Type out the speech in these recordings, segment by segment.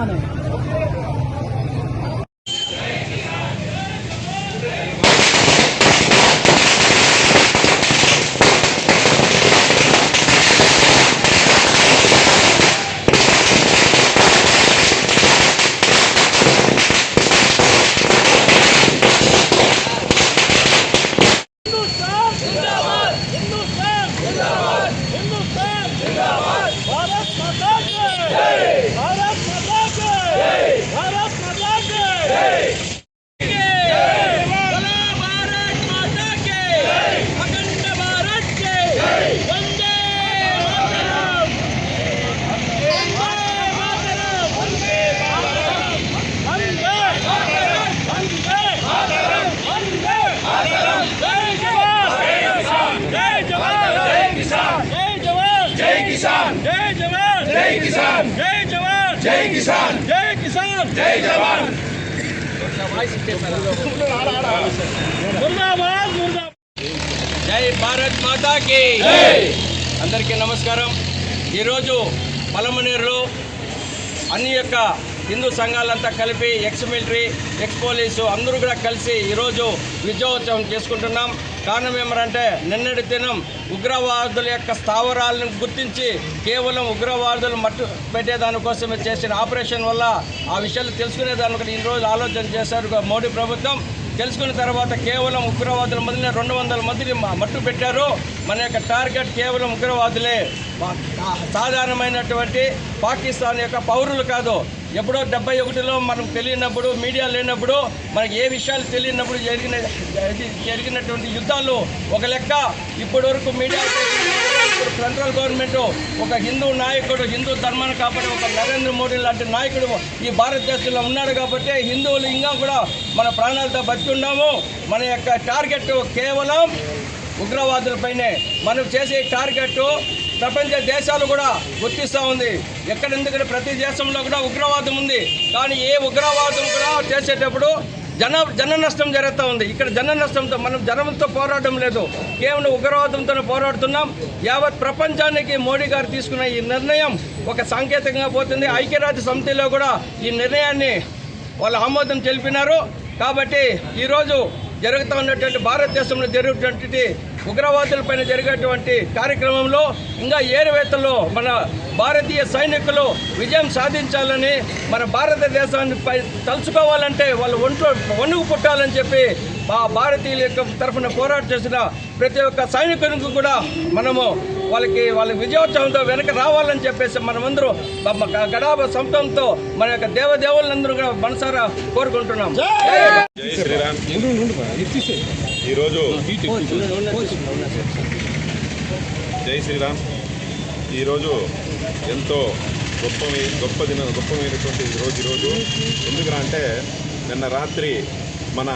মানে జై జై భారత్ మాతాకి అందరికీ నమస్కారం. ఈరోజు పలమనేరులో అన్ని యొక్క హిందూ సంఘాలంతా కలిపి ఎక్స్ మిలిటరీ ఎక్స్ పోలీసు అందరూ కూడా కలిసి ఈరోజు విజయోత్సవం చేసుకుంటున్నాం. కారణం ఏమరంటే నిన్నటి దినం ఉగ్రవాదుల యొక్క స్థావరాలను గుర్తించి కేవలం ఉగ్రవాదులు మట్టు పెట్టేదానికోసమే చేసిన ఆపరేషన్ వల్ల ఆ విషయాలు తెలుసుకునేదానికి ఈరోజు ఆలోచన చేశారు మోడీ ప్రభుత్వం. తెలుసుకున్న తర్వాత కేవలం ఉగ్రవాదుల మొదలైన రెండు వందల మందిని మట్టు పెట్టారు. మన యొక్క టార్గెట్ కేవలం ఉగ్రవాదులే. సాధారణమైనటువంటి పాకిస్తాన్ యొక్క పౌరులు కాదు. ఎప్పుడో డెబ్బై ఒకటిలో మనం తెలియనప్పుడు మీడియా లేనప్పుడు మనకి ఏ విషయాలు తెలియనప్పుడు జరిగిన ఇది జరిగినటువంటి యుద్ధాలు ఒక లెక్క. ఇప్పటి వరకు మీడియా ఇప్పుడు సెంట్రల్ గవర్నమెంట్ ఒక హిందూ నాయకుడు హిందూ ధర్మాన్ని కాపాడే ఒక నరేంద్ర మోడీ లాంటి నాయకుడు ఈ భారతదేశంలో ఉన్నాడు కాబట్టి హిందువులు ఇంకా కూడా మన ప్రాణాలతో బతికున్నాము మన యొక్క టార్గెట్ కేవలం ఉగ్రవాదులపైనే. మనం చేసే టార్గెట్ ప్రపంచ దేశాలు కూడా గుర్తిస్తూ ఉంది. ఎక్కడ ఎందుకంటే ప్రతి దేశంలో కూడా ఉగ్రవాదం ఉంది. కానీ ఏ ఉగ్రవాదం కూడా చేసేటప్పుడు జన జన నష్టం జరుగుతూ ఉంది. ఇక్కడ జన నష్టంతో మనం జనంతో పోరాటం లేదు. కేవలం ఉగ్రవాదంతో పోరాడుతున్నాం. యావత్ ప్రపంచానికి మోడీ గారు తీసుకున్న ఈ నిర్ణయం ఒక సాంకేతికంగా పోతుంది. ఐక్యరాజ్య సమితిలో కూడా ఈ నిర్ణయాన్ని వాళ్ళు ఆమోదం తెలిపినారు. కాబట్టి ఈరోజు జరుగుతూ ఉన్నటువంటి భారతదేశంలో జరుగుతున్నటువంటి ఉగ్రవాదులపైన జరిగేటువంటి కార్యక్రమంలో ఇంకా ఏరువేతలో మన భారతీయ సైనికులు విజయం సాధించాలని మన భారతదేశాన్ని తలుచుకోవాలంటే వాళ్ళ ఒంట్లో వణుకు పుట్టాలని చెప్పి మా భారతీయుల యొక్క తరఫున పోరాటం చేసిన ప్రతి ఒక్క సైనికునికి కూడా మనము వాళ్ళకి వాళ్ళ విజయోత్సవంతో వెనక రావాలని చెప్పేసి మనమందరూ మా గడాభ సంతంతో మన యొక్క దేవదేవులందరూ కూడా మనసారా కోరుకుంటున్నాం. జై! శ్రీరామ్. ఈరోజు జై శ్రీరామ్. ఈరోజు ఎంతో గొప్ప గొప్ప దిన గొప్పమైనటువంటి రోజు ఈరోజు. ఎందుకురా అంటే నిన్న రాత్రి మన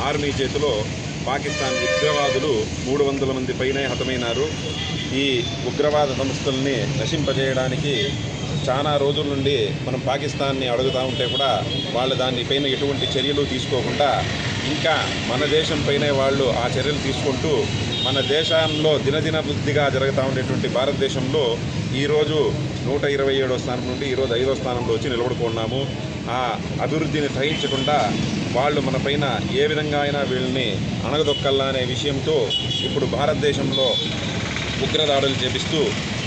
ఆర్మీ చేతిలో పాకిస్తాన్ ఉగ్రవాదులు మూడు వందల మంది పైనే హతమైనారు. ఈ ఉగ్రవాద సంస్థల్ని నశింపజేయడానికి చాలా రోజుల నుండి మనం పాకిస్తాన్ని అడుగుతూ ఉంటే కూడా వాళ్ళు దానిపైన ఎటువంటి చర్యలు తీసుకోకుండా ఇంకా మన దేశం పైనే వాళ్ళు ఆ చర్యలు తీసుకుంటూ మన దేశంలో దినదిన వృద్ధిగా జరుగుతూ ఉండేటువంటి భారతదేశంలో ఈరోజు నూట ఇరవై ఏడో స్థానం నుండి ఈరోజు ఐదో స్థానంలో వచ్చి నిలబడుకున్నాము. ఆ అభివృద్ధిని సహించకుండా వాళ్ళు మన పైన ఏ విధంగా అయినా వీళ్ళని అణగదొక్కల్లా అనే విషయంతో ఇప్పుడు భారతదేశంలో ఉగ్రదాడులు చేపిస్తూ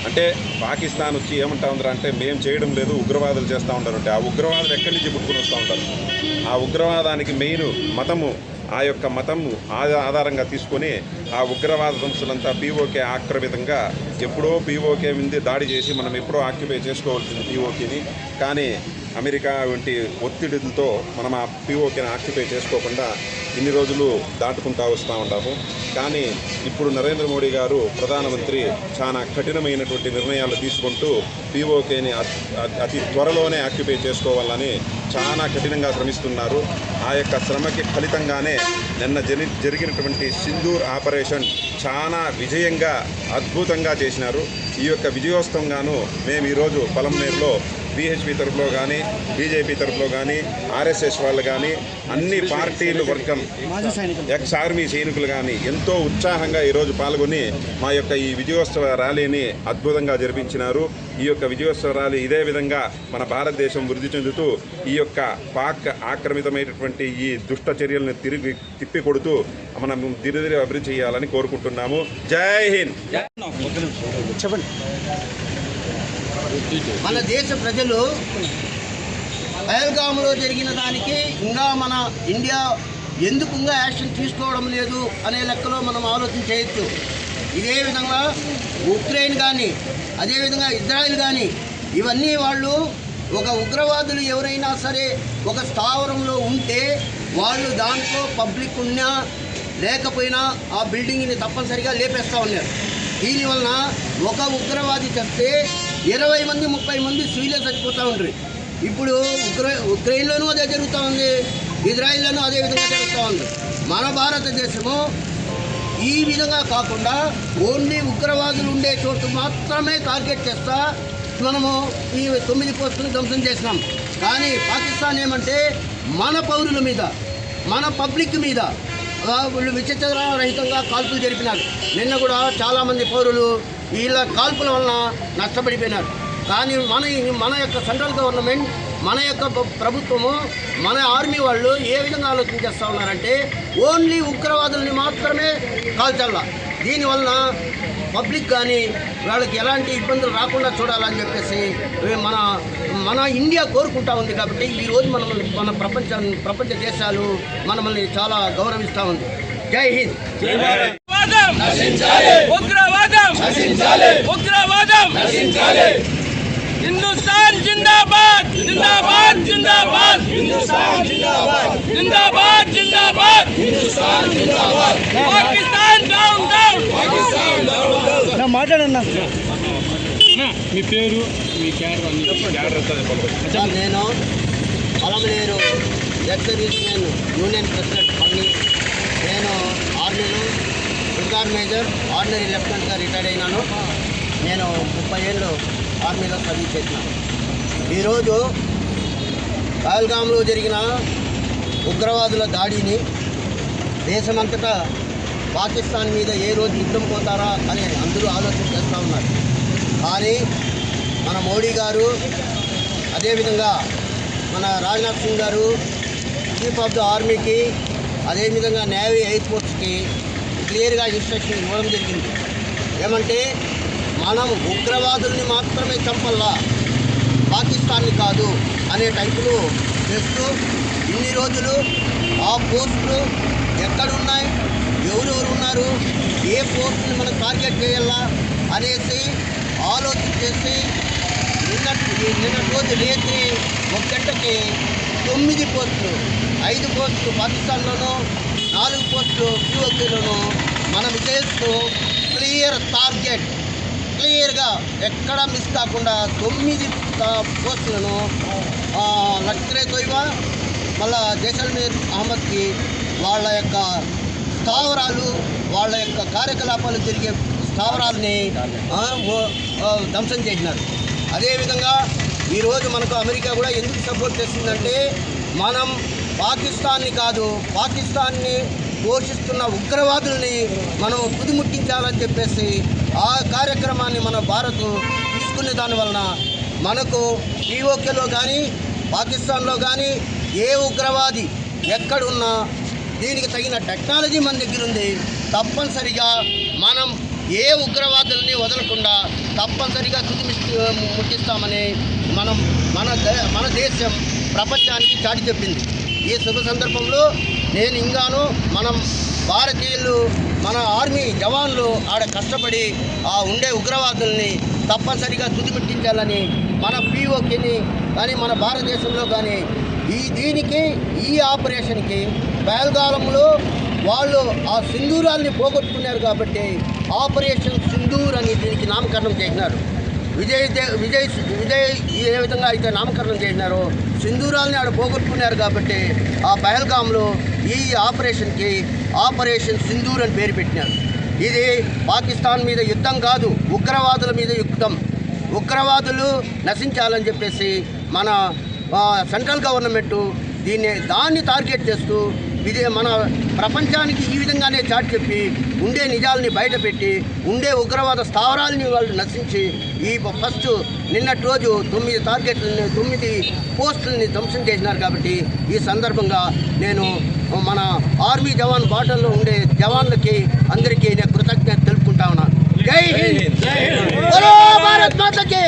అంటే పాకిస్తాన్ వచ్చి ఏమంటా ఉందా అంటే మేము చేయడం లేదు ఉగ్రవాదులు చేస్తూ ఉంటారు. అంటే ఆ ఉగ్రవాదులు ఎక్కడి నుంచి పుట్టుకుని వస్తూ ఉంటారు? ఆ ఉగ్రవాదానికి మెయిన్ మతము ఆ యొక్క మతం ఆధారంగా తీసుకొని ఆ ఉగ్రవాద సంస్థలంతా పీఓకే ఆక్రమితంగా ఎప్పుడో పీఓకే మీద దాడి చేసి మనం ఎప్పుడో ఆక్యుపై చేసుకోవాల్సింది పీఓకేని కానీ అమెరికా వంటి ఒత్తిడిలతో మనం ఆ పీఓకేని ఆక్యుపై చేసుకోకుండా ఇన్ని రోజులు దాటుకుంటా వస్తూ ఉంటాము. కానీ ఇప్పుడు నరేంద్ర మోడీ గారు ప్రధానమంత్రి చాలా కఠినమైనటువంటి నిర్ణయాలు తీసుకుంటూ పీఓకేని అతి త్వరలోనే ఆక్యుపై చేసుకోవాలని చాలా కఠినంగా శ్రమిస్తున్నారు. ఆ యొక్క శ్రమకి ఫలితంగానే నిన్న జరి జరిగినటువంటి సింధూర్ ఆపరేషన్ చాలా విజయంగా అద్భుతంగా చేసినారు. ఈ యొక్క విజయోత్సవంగాను మేము ఈరోజు పొలంనేరులో బీహెచ్పి తరఫులో కానీ బీజేపీ తరఫులో కానీ ఆర్ఎస్ఎస్ వాళ్ళు కానీ అన్ని పార్టీలు వర్గం ఎక్స్ ఆర్మీ సైనికులు కానీ ఎంతో ఉత్సాహంగా ఈరోజు పాల్గొని మా యొక్క ఈ విజయోత్సవ ర్యాలీని అద్భుతంగా జరిపించినారు. ఈ యొక్క విజయోత్సవ ర్యాలీ ఇదే విధంగా మన భారతదేశం వృద్ధి చెందుతూ ఈ యొక్క పాక్ ఆక్రమితమైనటువంటి ఈ దుష్ట చర్యలను తిరిగి తిప్పి కొడుతూ మనం దిరిదిరి అభివృద్ధి చేయాలని కోరుకుంటున్నాము. జై హింద్! మన దేశ ప్రజలు పహల్గామ్లో జరిగిన దానికి ఇంకా మన ఇండియా ఎందుకు ఇంకా యాక్షన్ తీసుకోవడం లేదు అనే లెక్కలో మనం ఆలోచన చేయొచ్చు. ఇదే విధంగా ఉక్రెయిన్ కానీ అదేవిధంగా ఇజ్రాయెల్ కానీ ఇవన్నీ వాళ్ళు ఒక ఉగ్రవాదులు ఎవరైనా సరే ఒక స్థావరంలో ఉంటే వాళ్ళు దాంట్లో పబ్లిక్ ఉన్నా లేకపోయినా ఆ బిల్డింగ్ని తప్పనిసరిగా లేపేస్తూ ఉన్నారు. దీనివలన ఒక ఉగ్రవాది చస్తే ఇరవై మంది ముప్పై మంది సివిలే చచ్చిపోతూ ఉంటారు ఇప్పుడు ఉక్రై ఉక్రెయిన్లోనూ అదే జరుగుతూ ఉంది. ఇజ్రాయిల్లోనూ అదే విధంగా జరుగుతూ ఉంది. మన భారతదేశము ఈ విధంగా కాకుండా ఓన్లీ ఉగ్రవాదులు ఉండే చోటు మాత్రమే టార్గెట్ చేస్తా మనము ఈ తొమ్మిది పోస్టులు ధ్వంసం చేసినాం. కానీ పాకిస్తాన్ ఏమంటే మన పౌరుల మీద మన పబ్లిక్ మీద వీళ్ళు విచిత్ర రహితంగా కాల్పులు జరిపినారు. నిన్న కూడా చాలామంది పౌరులు వీళ్ళ కాల్పుల వలన నష్టపడిపోయినారు. కానీ మన మన యొక్క సెంట్రల్ గవర్నమెంట్ మన యొక్క ప్రభుత్వము మన ఆర్మీ వాళ్ళు ఏ విధంగా ఆలోచన చేస్తూ ఉన్నారంటే ఓన్లీ ఉగ్రవాదుల్ని మాత్రమే కాల్చల్ల దీనివలన పబ్లిక్ కానీ వాళ్ళకి ఎలాంటి ఇబ్బందులు రాకుండా చూడాలని చెప్పేసి మన మన ఇండియా కోరుకుంటా ఉంది కాబట్టి ఈరోజు మనల్ని మన ప్రపంచ ప్రపంచ దేశాలు మనల్ని చాలా గౌరవిస్తూ ఉంది. జై హింద్. ఉగ్రవాదం. ఉగ్రవాదం హిందుస్థాన్ జిందాబాద్. జిందాబాద్ జిందాబాద్. హిందుస్థాన్ జిందాబాద్. జిందాబాద్ జిందాబాద్. హిందుస్థాన్ జిందాబాద్. Pakistan down down. Pakistan down మాట్లాడన్నా. మీ పేరు మీ క్యాడర్ అన్ని సార్ నేను పొలంలేరు ఎక్స్ యూనియన్ ప్రెసిడెంట్ పన్ని నేను ఆర్మీలో బ్రిగాడ్ మేజర్ ఆర్డినరీ లెఫ్టినెంట్గా రిటైర్ అయినాను. నేను ముప్పై ఏళ్ళు ఆర్మీలో సర్వీస్ చేసినాను ఈరోజు పహల్గామ్లో జరిగిన ఉగ్రవాదుల దాడిని దేశమంతటా పాకిస్తాన్ మీద ఏ రోజు యుద్ధం పోతారా అని అందరూ ఆలోచన చేస్తూ ఉన్నారు. కానీ మన మోడీ గారు అదేవిధంగా మన రాజ్నాథ్ సింగ్ గారు చీఫ్ ఆఫ్ ద ఆర్మీకి అదేవిధంగా నేవీ ఎయిర్ ఫోర్స్కి క్లియర్గా ఇన్స్ట్రక్షన్ ఇవ్వడం జరిగింది ఏమంటే మనం ఉగ్రవాదుల్ని మాత్రమే చంపల్లా పాకిస్తాన్ని కాదు అనే టైపులో చేస్తూ ఇన్ని రోజులు ఆ పోస్టులు ఎక్కడున్నాయి ఎవరెవరు ఉన్నారు ఏ పోస్టుని మనం టార్గెట్ చేయాలా అనేసి ఆలోచన చేసి నిన్న నిన్న రోజు రేత్రి ఒక గంటకి తొమ్మిది పోస్టులు ఐదు పోస్టులు పాకిస్తాన్లోనూ నాలుగు పోస్టులు పిఓకేలోనూ మనం చేస్తూ క్లియర్ టార్గెట్ క్లియర్గా ఎక్కడ మిస్ కాకుండా తొమ్మిది పోస్టులను ఆ, తొయ్వా మళ్ళా జైసల్మీర్ అహ్మద్కి వాళ్ళ యొక్క స్థావరాలు వాళ్ళ యొక్క కార్యకలాపాలు జరిగే స్థావరాలని ధ్వంసం చేసినారు. అదేవిధంగా ఈరోజు మనకు అమెరికా కూడా ఎందుకు సపోర్ట్ చేస్తుందంటే మనం పాకిస్తాన్ని కాదు పాకిస్తాన్ని పోషిస్తున్న ఉగ్రవాదుల్ని మనం కుదిముట్టించాలని చెప్పేసి ఆ కార్యక్రమాన్ని మన భారత్ తీసుకునే దాని వలన మనకు పీఓకేలో కానీ పాకిస్తాన్లో కానీ ఏ ఉగ్రవాది ఎక్కడున్నా దీనికి తగిన టెక్నాలజీ మన దగ్గర ఉంది. తప్పనిసరిగా మనం ఏ ఉగ్రవాదుల్ని వదలకుండా తప్పనిసరిగా తుది ముట్టిస్తామని మనం మన మన దేశం ప్రపంచానికి చాటి చెప్పింది. ఈ శుభ సందర్భంలో నేను ఇంకాను మనం భారతీయులు మన ఆర్మీ జవాన్లు ఆడ కష్టపడి ఆ ఉండే ఉగ్రవాదుల్ని తప్పనిసరిగా తుదిపెట్టించాలని మన పీఓకిని కానీ మన భారతదేశంలో కానీ ఈ దీనికి ఈ ఆపరేషన్కి పేల్గాలంలో వాళ్ళు ఆ సింధూరాల్ని పోగొట్టుకున్నారు కాబట్టి ఆపరేషన్ సింధూర్ అని దీనికి నామకరణం చేసినారు. విజయ్ దే విజయ్ విజయ్ ఏ విధంగా అయితే నామకరణం చేసినారో సింధూరాల్ని ఆడ పోగొట్టుకున్నారు కాబట్టి ఆ పహల్గామ్లో ఈ ఆపరేషన్కి ఆపరేషన్ సింధూర్ అని పేరు పెట్టినారు. ఇది పాకిస్తాన్ మీద యుద్ధం కాదు ఉగ్రవాదుల మీద యుద్ధం. ఉగ్రవాదులు నశించాలని చెప్పేసి మన సెంట్రల్ గవర్నమెంట్ దీన్ని దాన్ని టార్గెట్ చేస్తూ ఇది మన ప్రపంచానికి ఈ విధంగానే చాటి చెప్పి ఉండే నిజాలని బయటపెట్టి ఉండే ఉగ్రవాద స్థావరాలని వాళ్ళు నశించి ఈ ఫస్ట్ నిన్నటి రోజు తొమ్మిది టార్గెట్లని తొమ్మిది పోస్టులని ధ్వంసం చేసినారు కాబట్టి ఈ సందర్భంగా నేను మన ఆర్మీ జవాన్ బాటల్లో ఉండే జవాన్లకి అందరికీ నేను కృతజ్ఞత తెలుపుకుంటా ఉన్నాను జై హింద్ భారత్ మాతకి